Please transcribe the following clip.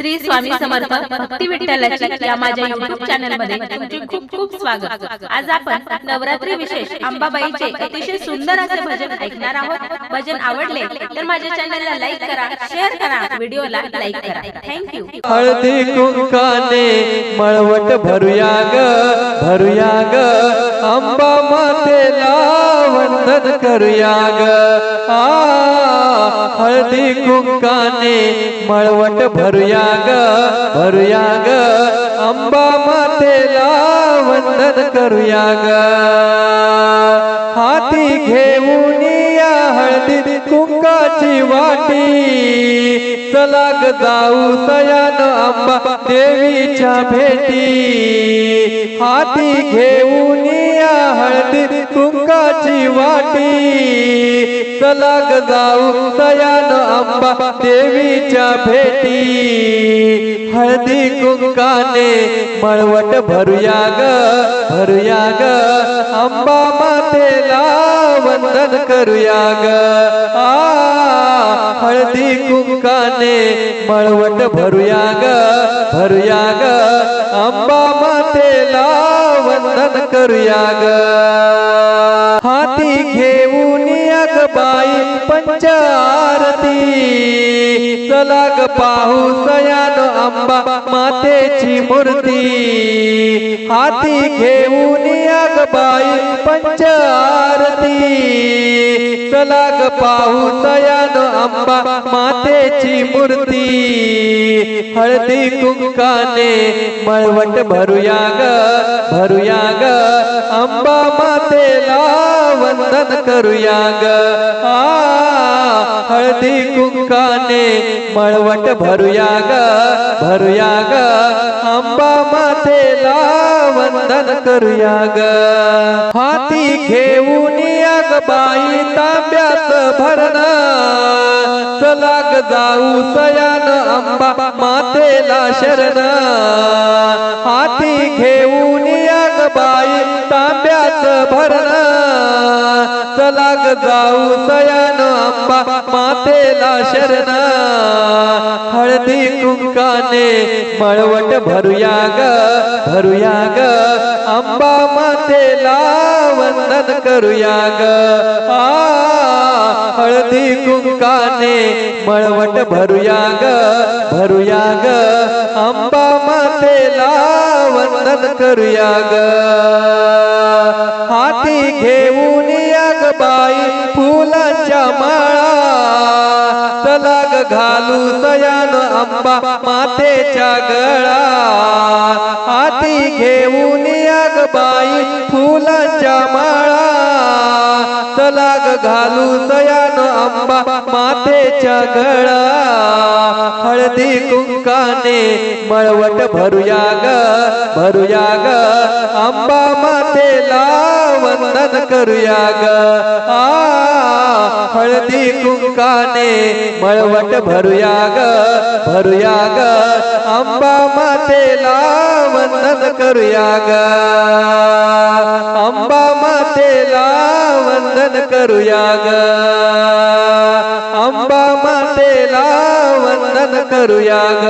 श्री स्वामी समर्थ भक्ती विठ्ठलाची या माझ्या युट्यूब चॅनलमध्ये तुमचे खूप खूप स्वागत. आज आपण नवरात्री विशेष अंबाबाईचे अतिशय सुंदर असे भजन ऐकणार आहोत. भजन आवडले तर माझ्या चॅनलला लाईक करा शेअर करा व्हिडिओला लाईक करा. थँक्यू हळदी कुंकाने मळवट भरूया ग भरूया ग अंबा मातेला वंदन करूया ग आ हळदी कुंकाने मळवट भरूया ग भरूया ग. अंबा मातेला वंदन करूया ग. हाती घेऊन या हळदी कुंकाची वाटी. चला ग जाऊ सयान अंबा देवीच्या भेटी. हाती घेऊन या हळदी कुंकाची वाटी. चला ग जाऊ सया अंबा देवीच्या भेटी, हळदी कुंकाने मळवट भरूया ग भरूया ग अंबा मातेला वंदन करूया ग आ, हळदी कुंकाने मळवट भरूया ग भरूया ग अंबा मातेला वंदन करूया ग हाती घेऊन अग बाई, पंच आरती चला ग पाहू सयान अंबा मातेची मूर्ती हाती घेऊन अग बाई पंच आरती चला ग पाहू सयान अंबा मातेची मूर्ती हळदी कुंकाने मळवट भरूया ग भरूया ग अंबा मातेला वंदन करूया ग आ हळदी कुंकाने मळवट भरूया ग भरूया ग. आंबा मातेला वंदन करूया ग. हाती घेऊन अग बाई तांब्यात भरण. चला ग जाऊ सयान अंबा मातेला शरण. लाग जाऊ सयान अंबा मातेला शरण. हळदी कुंकाने मळवट भरूया ग भरूया ग. अंबा मातेला वंदन करूया ग. आ हळदी कुंकाने मळवट भरूया ग भरूया ग. अंबा मातेला वंदन करूया ग. बाई फुलांच्या माळा. तलाग घालू तयान अंबा मातेच्या गळा. हाती घेऊन याग बाई फुलांच्या माळा. तलाग घालू तयान अंबा मातेच्या गळा. हळदी कुंकाने मळवट भरूया ग भरूया ग. अंबा माते वंदन करूया ग. आ हळदी कुंकाने मळवट भरूया ग भरूया ग. अंबा मातेला वंदन करूया ग. अंबा मातेला वंदन करूया ग. अंबा मातेला वंदन करूया ग.